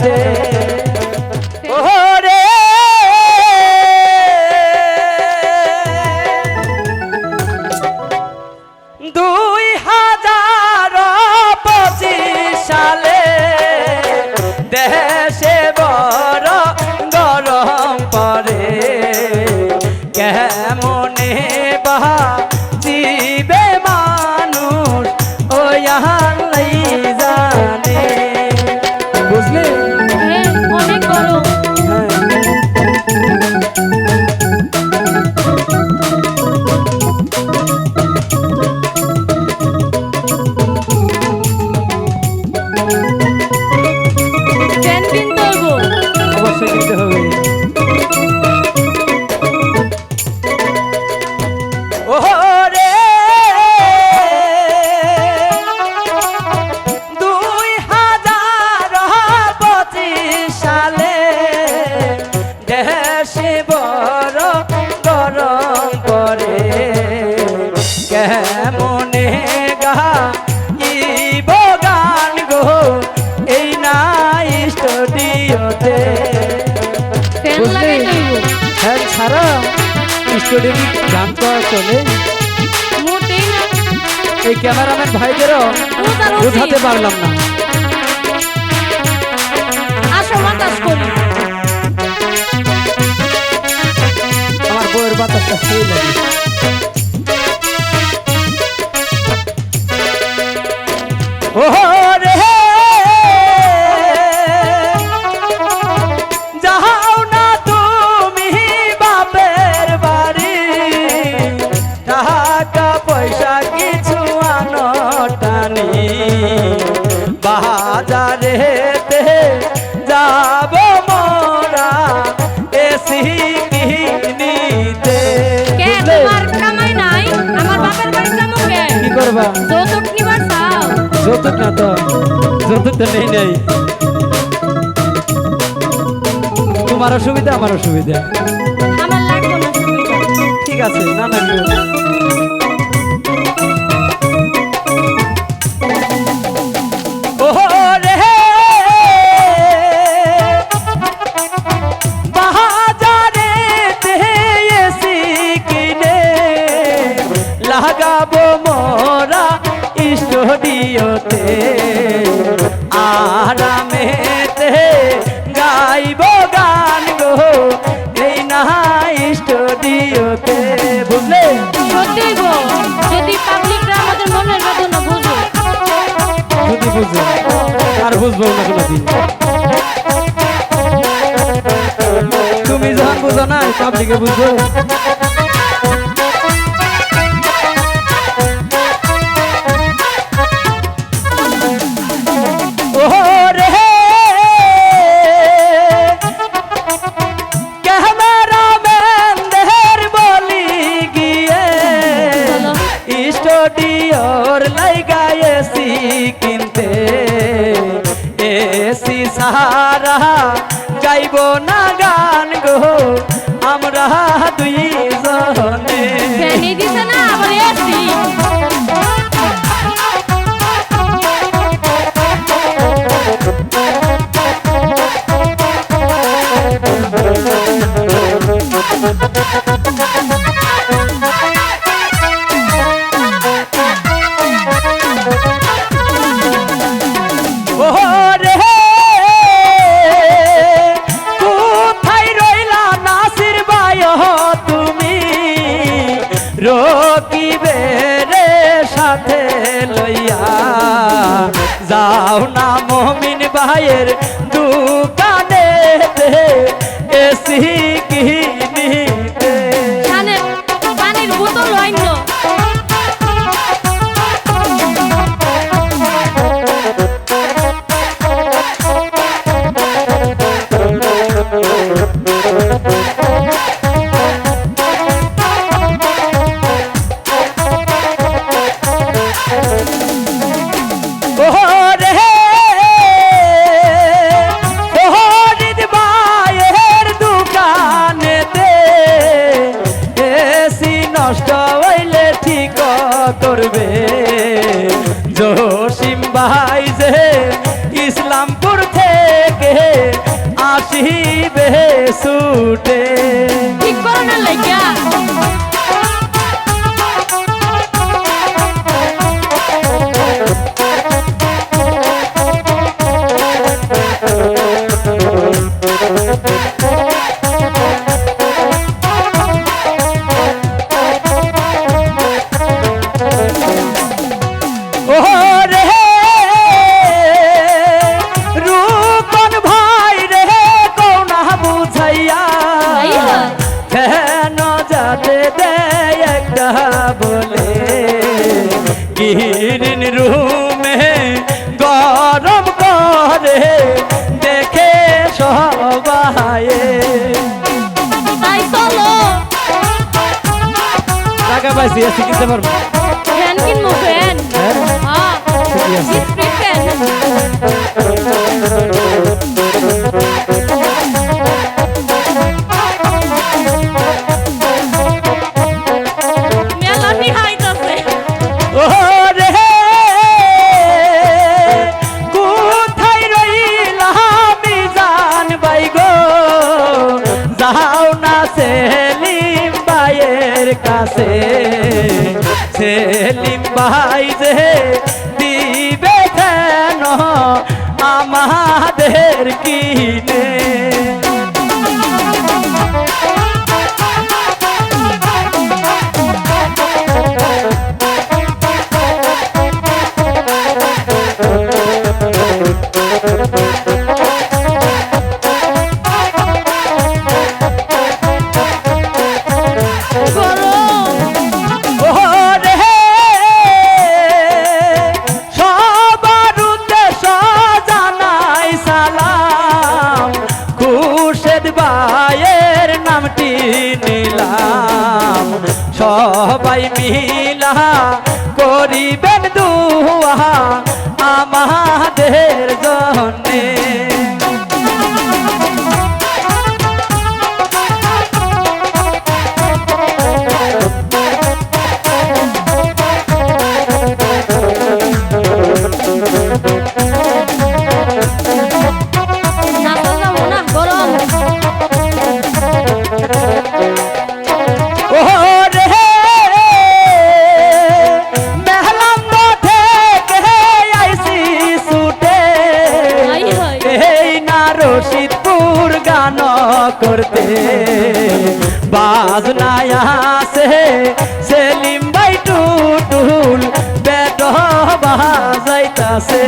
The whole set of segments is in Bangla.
স্টুডিওতে স্টুডিও গান করা চলে। এই ক্যামেরাম্যান ভাইদেরও বোঝাতে পারলাম না। আমার বউয়ের বাতাসটা সেই লাগে যৌতুক না তো যৌতুক তো নেই নেই। তোমার অসুবিধা আমার অসুবিধা। ঠিক আছে না না গান গো। এই না স্টুডিওতে বুঝলে? সত্যি গো যদি পাবলিকরা আমাদের মনের বেদনা বুঝে। যদি বুঝে আর বুঝব না কোনোদিন। তুমি যখন বুঝো না পাবলিকে বুঝব। এসি সারা গাইব না গান গো। আমরা দুই ফ্যানি দিছে যাও না মমিন ভাইয়ের দোকানে করবে। জসিম ভাই যে ইসলামপুর থেকে আসিবে সুটে। যাতে দেয় একটা বলে। গিরিন রুমে গরম করে দেখে সবাই টাকা পাইছি আজকে কিনতে পারব? ফ্যান কিনবো ফ্যান। হ্যাঁ? হ্যাঁ। আছে। ফ্যান। সেলিম ভাইয়ের কাছে। সেলিম ভাই যে দিবে কেন আমাদের কিনে? মিলা করিবেন দুহা আমাদের জন্যে। করতে। বাজনায় আসে সেলিম ভাই টুটুল বেট বাজাইতাছে।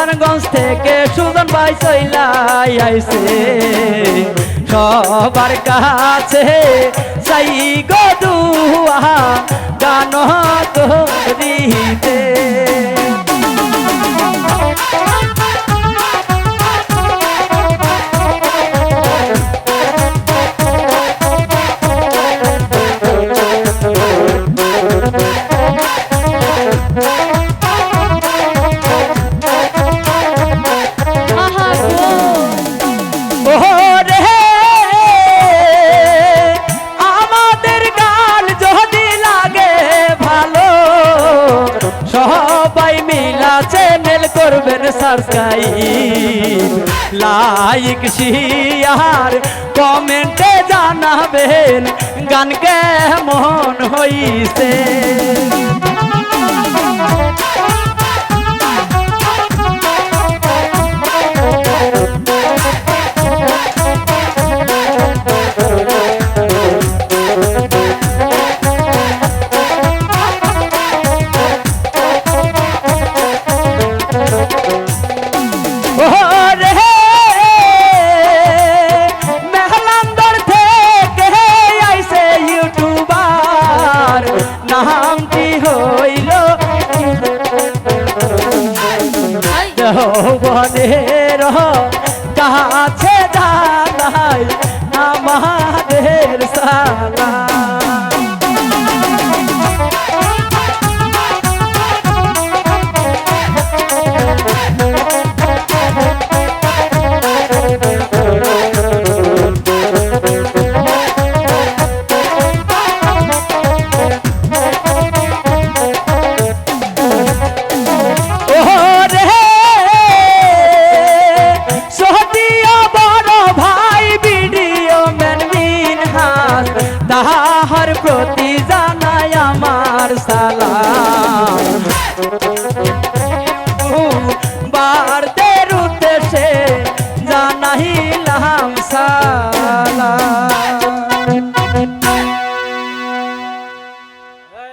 মাহাদানগঞ্জ থেকে সুজন ভাই চইলাই আইছে। সবার কাছে সাই গদুয়া গান করিতে লাইক শিয়ার কমেন্টে জানাবেন গান কেমন হইছে?